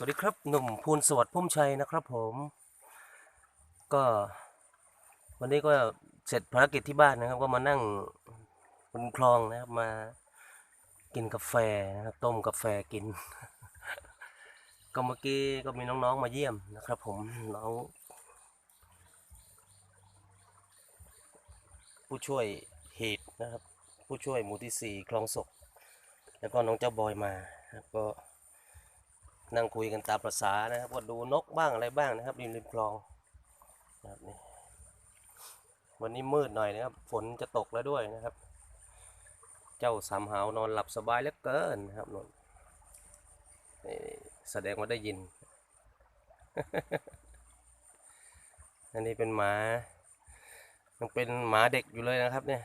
สวัสดีครับหนุ่มภูลสวัสดิ์พุ่มชัยนะครับผมก็วันนี้ก็เสร็จภารกิจที่บ้านนะครับ ก็มานั่งบนคลองนะครับมากินกาแฟนะครับต้มกาแฟกิน ก็เมื่อกี้ก็มีน้องๆมาเยี่ยมนะครับ ผมน้องผู้ช่วยเหตุนะครับ ผู้ช่วยหมู่ที่สี่คลองศกแล้วก็น้องเจ้าบอยมานะครับก็ นั่งคุยกันตามประษานะครับก็ดูนกบ้างอะไรบ้างนะครับริมริมคลองนะครับนี่วันนี้มืดหน่อยนะครับ ฝนจะตกแล้วด้วยนะครับ เจ้าสามหาวนอนหลับสบายเหลือเกินนะครับนนแสดงว่าได้ยิน อันนี้เป็นหมายังเป็นหมาเด็กอยู่เลยนะครับ เนี่ย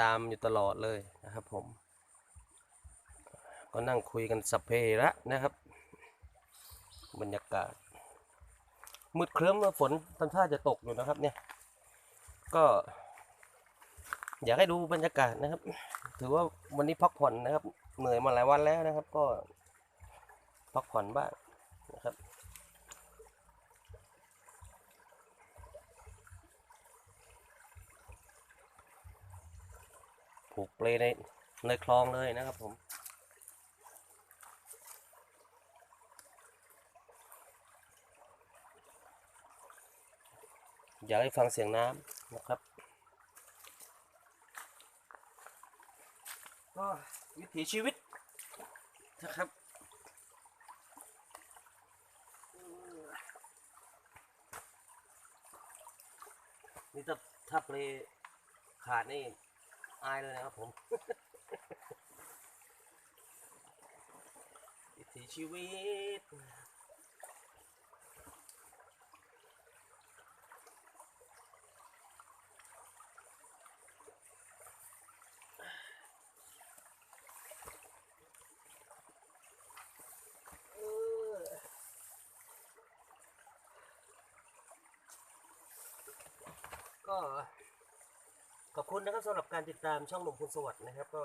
ตามอยู่ตลอดเลยนะครับผม ก็นั่งคุยกันสัพเพระนะครับ บรรยากาศ มืดเคลิ้มว่าฝนทำท่าจะตกอยู่นะครับ เนี่ย ก็ อยากให้ดูบรรยากาศนะครับ ถือว่าวันนี้พักผ่อนนะครับ เหนื่อยมาหลายวันแล้วนะครับ ก็พักผ่อนบ้างนะครับผูกเปลในในคลองเลยนะครับผม อยากให้ฟังเสียงน้ำนะครับ ก็วิถีชีวิตนะครับนี่ถ้าถ้าเพลงขาดนี่อายเลยนะครับผมวิถีชีวิต ก็ขอบคุณนะครับสำหรับการติดตามช่องหนุ่มคุณสวัสดิ์นะครับ ก็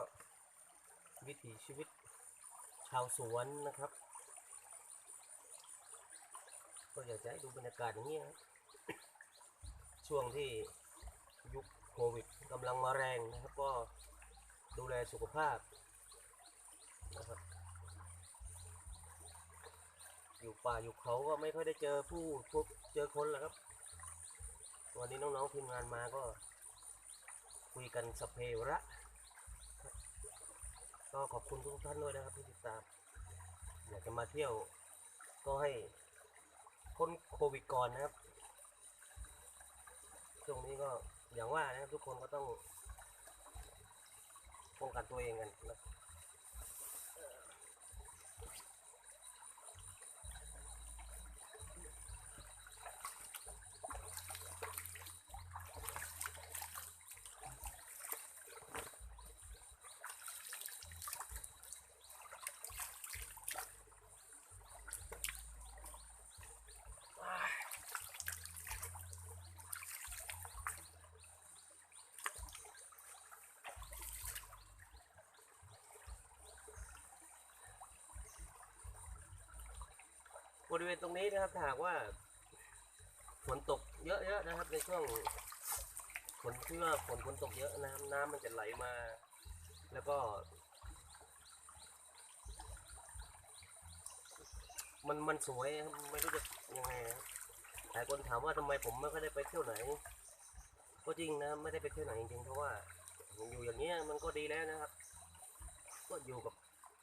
วิถีชีวิตชาวสวนนะครับ ก็อยากจะให้ดูบรรยากาศอย่างนี้นะช่วงที่ยุคโควิดกำลังมาแรงนะครับ ก็ดูแลสุขภาพนะครับอยู่ป่าอยู่เขาก็ไม่ค่อยได้เจอผู้พบเจอคนแหละครับ วันนี้น้องๆทีมงานมาก็คุยกันสเพระก็ขอบคุณทุกท่านด้วยนะครับที่ติดตามอยากจะมาเที่ยวก็ให้พ้นโควิดก่อนนะครับช่วงนี้ก็อย่างว่านะครับทุกคนก็ต้องป้องกันตัวเองกันนะ บริเวณตรงนี้นะครับถ้าหากว่าฝนตกเยอะๆนะครับ ในช่วงฝนที่ว่าฝนฝนตกเยอะน้ำน้ำมันจะไหลมา แล้วก็ มันมันสวยครับไม่รู้จะยังไงนะหลายคนถามว่าทำไมผมไม่ค่อยได้ไปเที่ยวไหน ก็จริงนะไม่ได้ไปเที่ยวไหนจริงๆเพราะว่าอยู่อย่างเงี้ยมันก็ดีแล้วนะครับ ก็อยู่กับ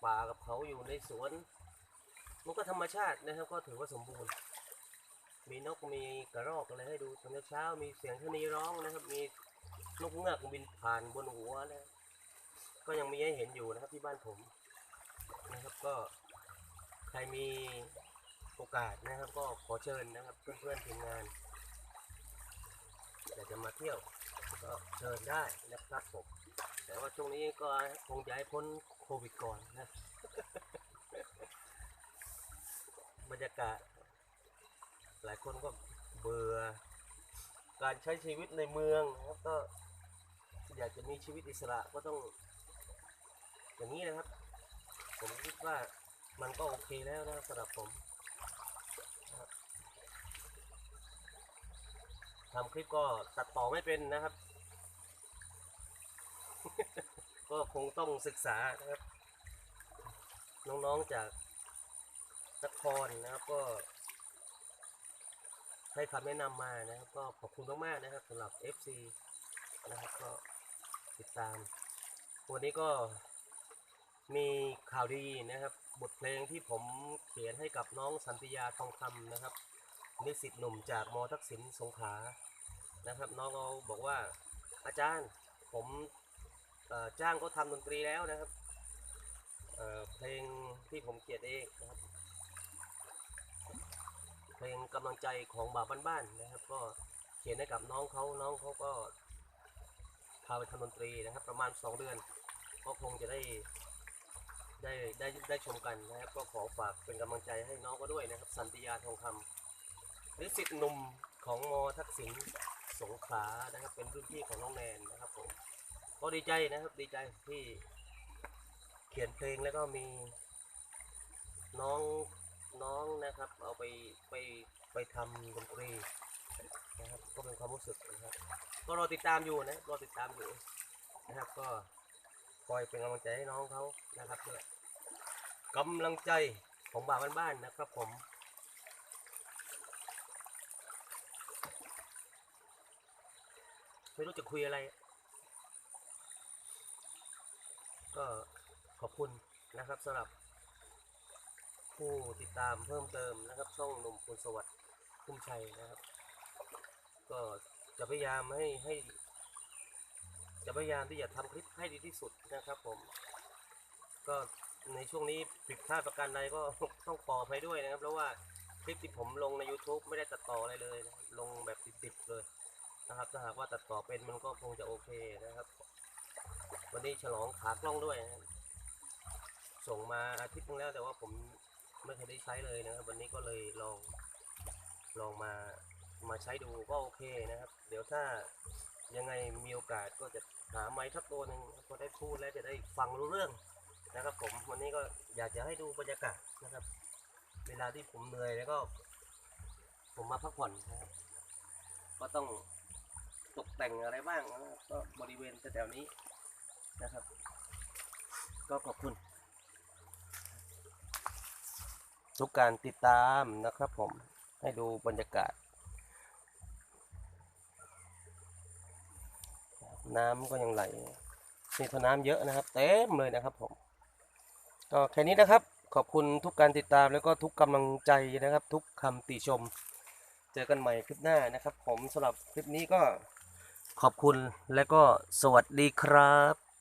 ป่ากับเขาอยู่ในสวน มันก็ธรรมชาตินะครับ ก็ถือว่าสมบูรณ์ มีนกมีกระรอกอะไรให้ดูตอนเช้ามีเสียงชะนีร้องนะครับ มีนกเงือกบินผ่านบนหัวนะก็ยังมีให้เห็นอยู่นะครับที่บ้านผมนะครับก็ใครมีโอกาสนะครับ ก็ขอเชิญนะครับ เพื่อนๆทีมงานอยากจะมาเที่ยวก็เชิญได้นะครับผมแต่ว่าช่วงนี้ก็คงจะให้พ้นโควิดก่อนนะ บรรยากาศ หลายคนก็เบื่อ การใช้ชีวิตในเมืองนะครับก็อยากจะมีชีวิตอิสระก็ต้อง อย่างนี้นะครับ ผมคิดว่ามันก็โอเคแล้วนะสำหรับผมทำคลิปก็ตัดต่อไม่เป็นนะครับ ก็คงต้องศึกษานะครับ น้องๆจาก นครนะครับก็ให้คำแนะนำมานะครับ ก็ขอบคุณมากๆนะครับสำหรับ FC นะครับก็ติดตาม วันนี้ก็มีข่าวดีนะครับ บทเพลงที่ผมเขียนให้กับน้องสันติยาทองคำนะครับนิสิตหนุ่มจากมทักษิณสงขลานะครับ น้องเขาบอกว่าอาจารย์ผมจ้างเขาทำดนตรีแล้วนะครับเเพลงที่ผมเขียนเองนะครับ เพลงกำลังใจของบ่าวบ้านๆนะครับ ก็เขียนให้กับน้องเขาน้องเขาก็พาไปทำดนตรีนะครับ ประมาณ 2 เดือน ก็คงจะได้ได้ได้ได้ชมกันนะครับ ก็ขอฝากเป็นกำลังใจให้น้องก็ด้วยนะครับ สันติยาทองคำนิสิตหนุ่มของมทักษิณสงขลานะครับ เป็นรุ่นพี่ของน้องแนนนะครับผมก็ดีใจนะครับดีใจที่เขียนเพลงแล้วก็มีน้อง น้องนะครับ เอาไปไปไปทำดนตรีนะครับก็เป็นความรู้สึกนะครับก็รอติดตามอยู่นะรอติดตามอยู่นะครับ ก็คอยเป็นกำลังใจให้น้องเขานะครับด้วยกำลังใจของบ่าวบ้านๆนะครับผมไม่รู้จะคุยอะไร ก็ขอบคุณนะครับสำหรับ ผู้ติดตามเพิ่มเติมนะครับ ช่องนุ่มคุณสวัสดิ์คุ้มชัยนะครับ ก็จะพยายามให้ให้ จะพยายามที่จะทำคลิปให้ดีที่สุดนะครับ ผม ก็ในช่วงนี้ผิดพลาดประการใดก็ต้องขออภัยด้วยนะครับ เพราะว่าคลิปที่ผมลงใน YouTube ไม่ได้ตัดต่ออะไรเลยนะลงแบบดิบๆเลยนะครับถ้าหากว่าตัดต่อเป็นมันก็คงจะโอเคนะครับ วันนี้ฉลองขากล้องด้วยนะส่งมาอาทิตย์นึงแล้วแต่ว่าผม ไม่เคยได้ใช้เลยนะครับ วันนี้ก็เลยลองลองมามาใช้ดูก็โอเคนะครับ เดี๋ยวถ้ายังไงมีโอกาสก็จะหาไม้สักตัวหนึ่งก็ได้พูดและจะได้ฟังรู้เรื่องนะครับ ผมวันนี้ก็อยากจะให้ดูบรรยากาศนะครับ เวลาที่ผมเหนื่อยแล้วก็ ผมมาพักผ่อนนะครับก็ต้องตกแต่งอะไรบ้างนะครับก็บริเวณแถวนี้นะครับ ก็ขอบคุณ ทุกการติดตามนะครับผม ให้ดูบรรยากาศ น้ำก็ยังไหลนี่ถ้าน้ำเยอะนะครับ เต็มเลยนะครับผม ก็แค่นี้นะครับ ขอบคุณทุกการติดตามแล้วก็ทุกกำลังใจนะครับ ทุกคำติชม เจอกันใหม่คลิปหน้านะครับ ผมสำหรับคลิปนี้ก็ขอบคุณและก็สวัสดีครับ